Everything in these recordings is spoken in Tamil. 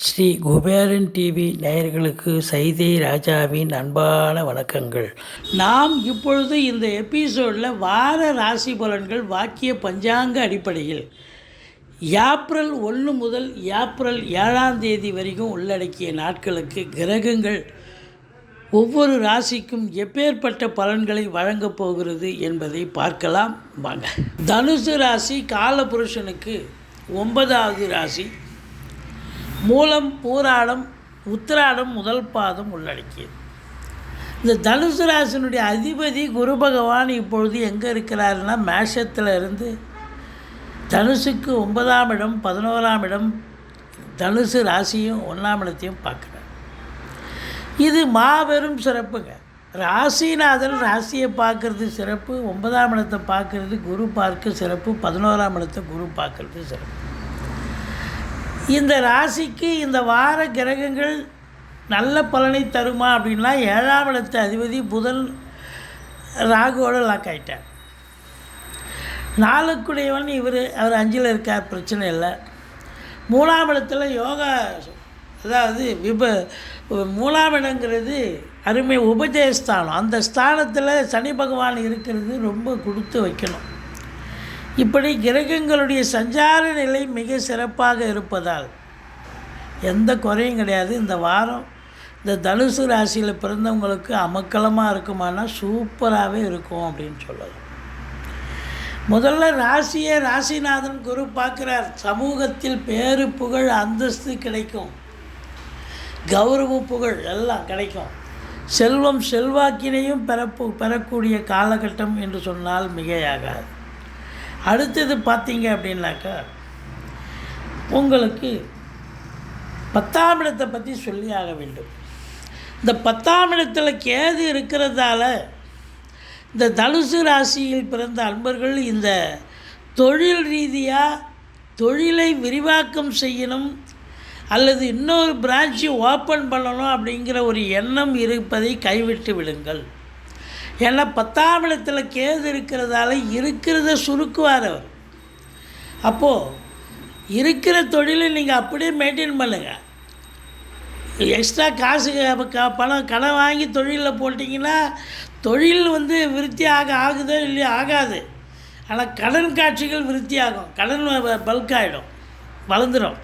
ஸ்ரீ குபேரன் டிவி நேயர்களுக்கு சைதை ராஜாவின் அன்பான வணக்கங்கள். நாம் இப்பொழுது இந்த எபிசோடில் வார ராசி பலன்கள் வாக்கிய பஞ்சாங்க அடிப்படையில் ஏப்ரல் ஒன்று முதல் ஏப்ரல் ஏழாம் தேதி வரைக்கும் உள்ளடக்கிய நாட்களுக்கு கிரகங்கள் ஒவ்வொரு ராசிக்கும் எப்பேற்பட்ட பலன்களை வழங்கப் போகிறது என்பதை பார்க்கலாம். வாங்க. தனுசு ராசி காலபுருஷனுக்கு ஒன்பதாவது ராசி. மூலம் பூராடம் உத்திராடம் முதல் பாதம் உள்ளடக்கியது. இந்த தனுசு ராசினுடைய அதிபதி குரு பகவான் இப்பொழுது எங்கே இருக்கிறாருன்னா மேஷத்தில் இருந்து தனுசுக்கு ஒன்பதாம் இடம் பதினோராம் இடம் தனுசு ராசியும் ஒன்றாம் இடத்தையும் பார்க்குறார். இது மாபெரும் சிறப்புங்க. ராசிநாதன் ராசியை பார்க்குறது சிறப்பு ஒன்பதாம் இடத்தை பார்க்குறது குரு பார்க்க சிறப்பு பதினோராம் இடத்தை குரு பார்க்குறது சிறப்பு. இந்த ராசிக்கு இந்த வார கிரகங்கள் நல்ல பலனை தருமா அப்படின்னா ஏழாம் இடத்து அதிபதி புதன் ராகுவோட லாக் ஆகிட்டார் நாளுக்குடையவன் இவர் அவர் அஞ்சில் இருக்கார் பிரச்சனை இல்லை. மூணாம் இடத்துல யோகா அதாவது விப மூணாம் இடங்கிறது அருமை உபஜயஸ்தானம் அந்த ஸ்தானத்தில் சனி பகவான் இருக்கிறது ரொம்ப கொடுத்து வைக்கணும். இப்படி கிரகங்களுடைய சஞ்சார நிலை மிக சிறப்பாக இருப்பதால் எந்த குறையும் கிடையாது. இந்த வாரம் இந்த தனுசு ராசியில் பிறந்தவங்களுக்கு அமக்கலமாக இருக்குமானா சூப்பராகவே இருக்கும் அப்படின்னு சொல்லலாம். முதல்ல ராசியை ராசிநாதன் குரு பார்க்குறார். சமூகத்தில் பேரு புகழ் அந்தஸ்து கிடைக்கும். கௌரவ புகழ் எல்லாம் கிடைக்கும். செல்வம் செல்வாக்கினையும் பெறப்பு பெறக்கூடிய காலகட்டம் என்று சொன்னால் மிகையாகாது. அடுத்தது பார்த்தீங்க அப்படின்னாக்கா உங்களுக்கு பத்தாம் இடத்தை பற்றி சொல்லி ஆக வேண்டும். இந்த பத்தாம் இடத்துல கேது இருக்கிறதால இந்த தனுசு ராசியில் பிறந்த அன்பர்கள் இந்த தொழில் ரீதியாக தொழிலை விரிவாக்கம் செய்யணும் அல்லது இன்னொரு பிரான்ச்சு ஓப்பன் பண்ணணும் அப்படிங்கிற ஒரு எண்ணம் இருப்பதை கைவிட்டு விடுங்கள். ஏன்னா பத்தாம் இடத்துல கேது இருக்கிறதால இருக்கிறத சுருக்குவார் அவர். அப்போது இருக்கிற தொழிலை நீங்கள் அப்படியே மெயின்டைன் பண்ணுங்கள் எக்ஸ்ட்ரா காசு க- பணம் கடன் வாங்கி தொழிலில் போட்டிங்கன்னா தொழில் வந்து விருத்தி ஆக ஆகுதோ இல்லையோ ஆகாது. ஆனால் கடன் காட்சிகள் விருத்தி ஆகும் கடன் பல்க் ஆகிடும் வளர்ந்துடும்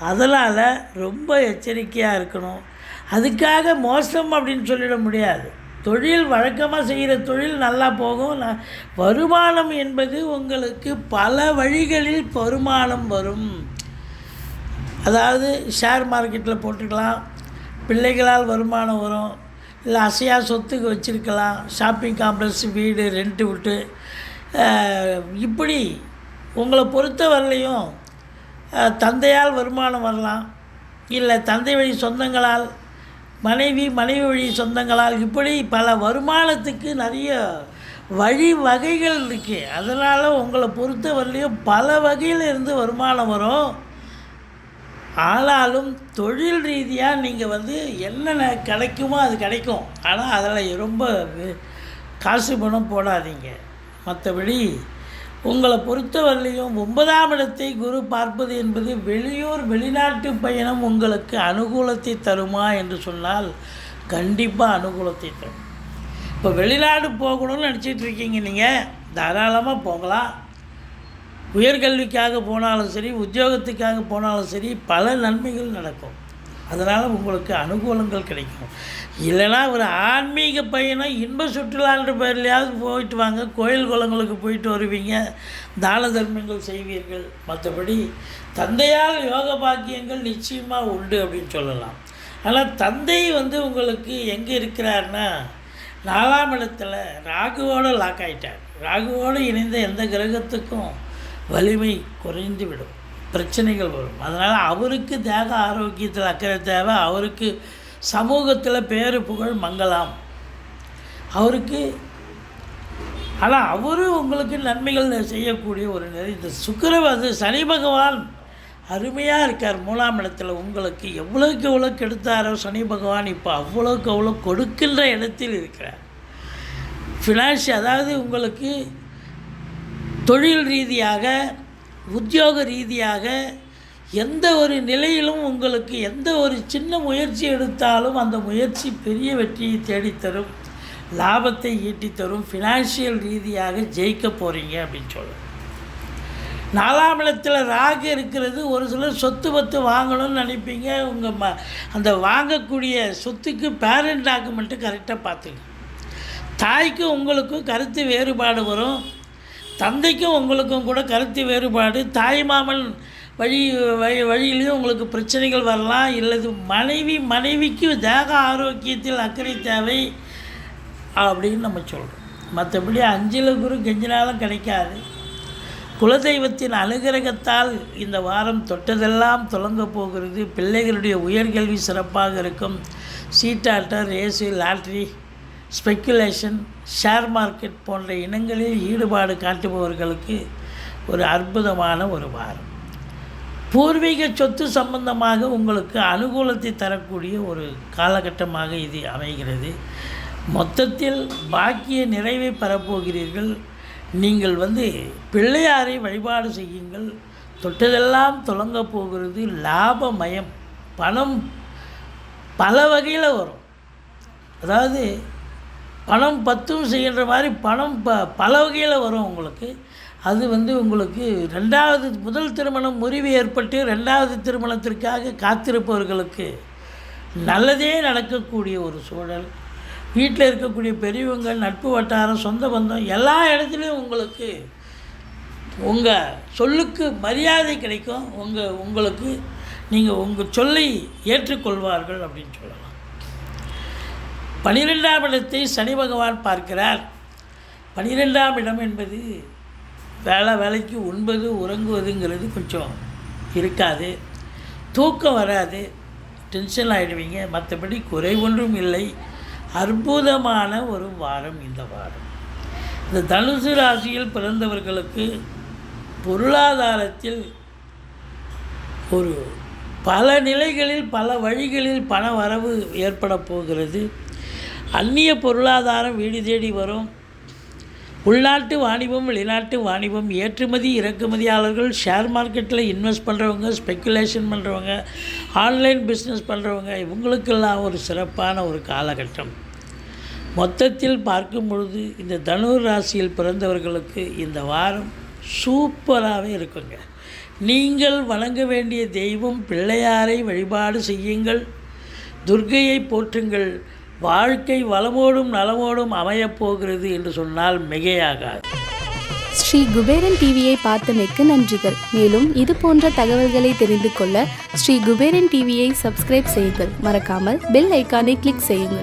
அதனால் ரொம்ப எச்சரிக்கையாக இருக்கணும். அதுக்காக மோசம் அப்படின்னு சொல்லிட முடியாது. தொழில் வழக்கமாக செய்கிற தொழில் நல்லா போகும். ந- வருமானம் என்பது உங்களுக்கு பல வழிகளில் வருமானம் வரும். அதாவது ஷேர் மார்க்கெட்டில் போட்டுக்கலாம். பிள்ளைகளால் வருமானம் வரும். இல்லை அசையா சொத்துக்கு வச்சுருக்கலாம். ஷாப்பிங் காம்ப்ளெக்ஸ் வீடு ரெண்ட்டு விட்டு இப்படி உங்களை பொறுத்த வரலையும் தந்தையால் வருமானம் வரலாம். இல்லை தந்தை வழி சொந்தங்களால் மனைவி மனைவி வழி சொந்தங்களால் இப்படி பல வருமானத்துக்கு நிறைய வழி வகைகள் இருக்குது அதனால் உங்களை பொறுத்த வரலையும் பல வகையில் இருந்து வருமானம் வரும். ஆனாலும் தொழில் ரீதியாக நீங்கள் வந்து என்னென்ன கிடைக்குமோ அது கிடைக்கும். ஆனால் அதில் ரொம்ப காசு பணம் போடாதீங்க. மற்றபடி உங்களை பொறுத்தவரையிலையும் ஒன்பதாம் இடத்தை குரு பார்ப்பது என்பது வெளியூர் வெளிநாட்டு பயணம் உங்களுக்கு அனுகூலத்தை தருமா என்று சொன்னால் கண்டிப்பாக அனுகூலத்தை தரும். இப்போ வெளிநாடு போகணும்னு நினச்சிட்டு இருக்கீங்க நீங்கள் தாராளமாக போகலாம். உயர்கல்விக்காக போனாலும் சரி உத்தியோகத்துக்காக போனாலும் சரி பல நன்மைகள் நடக்கும். அதனால் உங்களுக்கு அனுகூலங்கள் கிடைக்கும். இல்லைன்னா ஒரு ஆன்மீக பயணம் இன்ப சுற்றுலான்ற பேர்லையாவது போயிட்டு வாங்க. கோயில் குளங்களுக்கு போயிட்டு வருவீங்க. தான தர்மங்கள் செய்வீர்கள். மற்றபடி தந்தையால் யோக பாக்கியங்கள் நிச்சயமாக உண்டு அப்படின்னு சொல்லலாம். ஆனால் தந்தை வந்து உங்களுக்கு எங்கே இருக்கிறாருன்னா நாலாம் இடத்துல ராகுவோட லாக் ஆயிட்டார். ராகுவோடு இணைந்த எந்த கிரகத்துக்கும் வலிமை குறைந்து விடும். பிரச்சனைகள் வரும். அதனால் அவருக்கு தேக ஆரோக்கியத்தில் அக்கறை தேவை. அவருக்கு சமூகத்தில் பேரு புகழ் மங்கலாம். அவருக்கு ஆனால் அவரும் உங்களுக்கு நன்மைகள் செய்யக்கூடிய ஒரு நிலை. இந்த சுக்கிரவாது சனி பகவான் அருமையாக இருக்கார். மூலாம் இடத்துல உங்களுக்கு எவ்வளோக்கு எவ்வளோ கெடுத்தாரோ சனி பகவான் இப்போ அவ்வளோக்கு அவ்வளோ கொடுக்கின்ற இடத்தில் இருக்கிறார். ஃபினான்ஷி அதாவது உங்களுக்கு தொழில் ரீதியாக உத்தியோக ரீதியாக எந்த ஒரு நிலையிலும் உங்களுக்கு எந்த ஒரு சின்ன முயற்சி எடுத்தாலும் அந்த முயற்சி பெரிய வெற்றியை தேடித்தரும். லாபத்தை ஈட்டித்தரும். ஃபினான்ஷியல் ரீதியாக ஜெயிக்க போகிறீங்க அப்படின்னு சொல்லுவேன் நாலாம் இடத்துல ராகு இருக்கிறது. ஒரு சிலர் சொத்து பத்து வாங்கணும்னு நினைப்பீங்க. உங்கள் ம அந்த வாங்கக்கூடிய சொத்துக்கு பேரண்ட் டாக்குமெண்ட்டு கரெக்டாக பார்த்துங்க. தாய்க்கும் உங்களுக்கும் கருத்து வேறுபாடு வரும். தந்தைக்கும் உங்களுக்கும் கூட கருத்து வேறுபாடு. தாய்மாமன் வழி வழி வழியிலையும் உங்களுக்கு பிரச்சனைகள் வரலாம். இல்லது மனைவி மனைவிக்கு தேக ஆரோக்கியத்தில் அக்கறை தேவை அப்படின்னு நம்ம சொல்கிறோம் மற்றபடி அஞ்சில் குரு கெஞ்சினாலும் கிடைக்காது. குலதெய்வத்தின் அனுகிரகத்தால் இந்த வாரம் தொட்டதெல்லாம் தொடங்க போகிறது. பிள்ளைகளுடைய உயர்கல்வி சிறப்பாக இருக்கும். சீட்டாட்டம் race lottery speculation share market போன்ற இனங்களில் ஈடுபாடு காட்டுபவர்களுக்கு ஒரு அற்புதமான ஒரு வாரம். பூர்வீக சொத்து சம்பந்தமாக உங்களுக்கு அனுகூலத்தை தரக்கூடிய ஒரு காலகட்டமாக இது அமைகிறது. மொத்தத்தில் பாக்கிய நிறைவை பெறப்போகிறீர்கள். நீங்கள் வந்து பிள்ளையாரை வழிபாடு செய்யுங்கள். தொட்டதெல்லாம் தொடங்க போகிறது. லாபமயம் பணம் பல வகையில் வரும். அதாவது பணம் பத்தும் செய்கின்ற மாதிரி பணம் ப பல வகையில் வரும் உங்களுக்கு. அது வந்து உங்களுக்கு ரெண்டாவது முதல் திருமணம் முறிவு ஏற்பட்டு ரெண்டாவது திருமணத்திற்காக காத்திருப்பவர்களுக்கு நல்லதே நடக்கக்கூடிய ஒரு சூழல். வீட்டில் இருக்கக்கூடிய பெரியவங்க நட்பு வட்டாரம் சொந்த பந்தம் எல்லா இடத்துலையும் உங்களுக்கு உங்கள் சொல்லுக்கு மரியாதை கிடைக்கும். உங்கள் உங்களுக்கு நீங்கள் உங்கள் சொல்லை ஏற்றுக்கொள்வார்கள் அப்படின்னு சொல்லலாம். பனிரெண்டாம் இடத்தை சனி பகவான் பார்க்கிறார். பனிரெண்டாம் இடம் என்பது வேலை வேலைக்கு உண்பது உறங்குவதுங்கிறது கொஞ்சம் இருக்காது. தூக்கம் வராது. டென்ஷன் ஆகிடுவீங்க மற்றபடி குறை ஒன்றும் இல்லை. அற்புதமான ஒரு வாரம் இந்த வாரம். இந்த தனுசு ராசியில் பிறந்தவர்களுக்கு பொருளாதாரத்தில் ஒரு பல நிலைகளில் பல வழிகளில் பண வரவு ஏற்பட போகிறது. அந்நிய பொருளாதாரம் வீடு தேடி வரும். உள்நாட்டு வாணிபம் வெளிநாட்டு வாணிபம் ஏற்றுமதி இறக்குமதியாளர்கள் ஷேர் மார்க்கெட்டில் இன்வெஸ்ட் பண்ணுறவங்க ஸ்பெக்குலேஷன் பண்ணுறவங்க ஆன்லைன் பிஸ்னஸ் பண்ணுறவங்க இவங்களுக்கெல்லாம் ஒரு சிறப்பான ஒரு காலகட்டம். மொத்தத்தில் பார்க்கும் பொழுது இந்த தனுர் ராசியில் பிறந்தவர்களுக்கு இந்த வாரம் சூப்பராகவே இருக்குங்க. நீங்கள் வணங்க வேண்டிய தெய்வம் பிள்ளையாரை வழிபாடு செய்யுங்கள். துர்க்கையை போற்றுங்கள். வாழ்க்கை வளமோடும் நலமோடும் அமையப் போகிறது என்று சொன்னால் மிகையாகாது. ஸ்ரீ குபேரன் டிவியை பார்த்தமைக்கு நன்றிகள். மேலும் இது போன்ற தகவல்களை தெரிந்து கொள்ள ஸ்ரீ குபேரன் டிவியை சப்ஸ்கிரைப் செய்யுங்கள். மறக்காமல் பெல் ஐக்கானை கிளிக் செய்யுங்கள்.